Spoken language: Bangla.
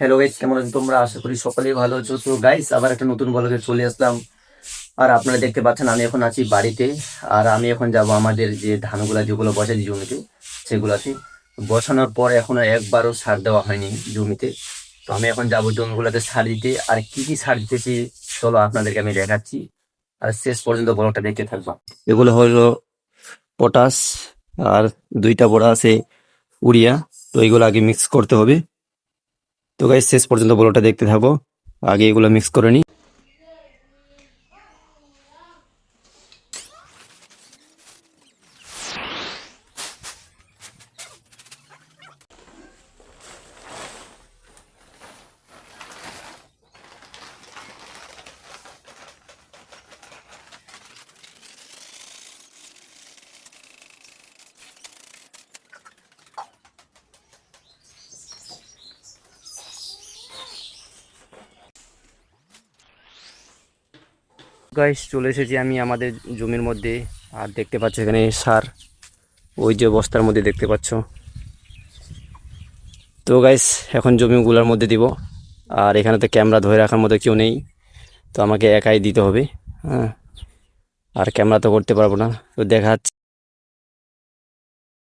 হ্যালো গাইস কেমন আছো তোমরা? আশা করি সকলেই ভালো আছো। তো গাইস আবার একটা নতুন ব্লগে চলে আসলাম। আর আপনারা দেখতে পাচ্ছেন, আমি এখন আছি বাড়িতে। আর আমি এখন যাব আমাদের যে ধানগুলো যেগুলো বসাই জমিতে সেগুলাতে বসানোর পর এখনও একবারও সার দেওয়া হয়নি জমিতে। তো আমি এখন যাব জমিগুলোতে সার দিতে। আর কি কি সার দিতেছি, চলো আপনাদেরকে আমি দেখাচ্ছি। আর শেষ পর্যন্ত ব্লগটা দেখতে থাকবা। এগুলো হলো পটাশ আর দুইটা বড় আছে উড়িয়া তো এগুলো আগে মিক্স করতে হবে। তো গাইজ শেষ পর্যন্ত বলোটা দেখতে থাকো। আগে এগুলো মিক্স করে নিই গাইস চলে এসেছি আমি আমাদের জমির মধ্যে। আর দেখতে পাচ্ছ এখানে সার। ওই যে বস্তার মধ্যে দেখতে পাচ্ছ। তো গাইস এখন জমিগুলোর মধ্যে দিব। আর এখানে তো ক্যামেরা ধরে রাখার মতো কেউ নেই। তো আমাকে একাই দিতে হবে। হ্যাঁ। আর ক্যামেরা তো করতে পারব না। তো দেখা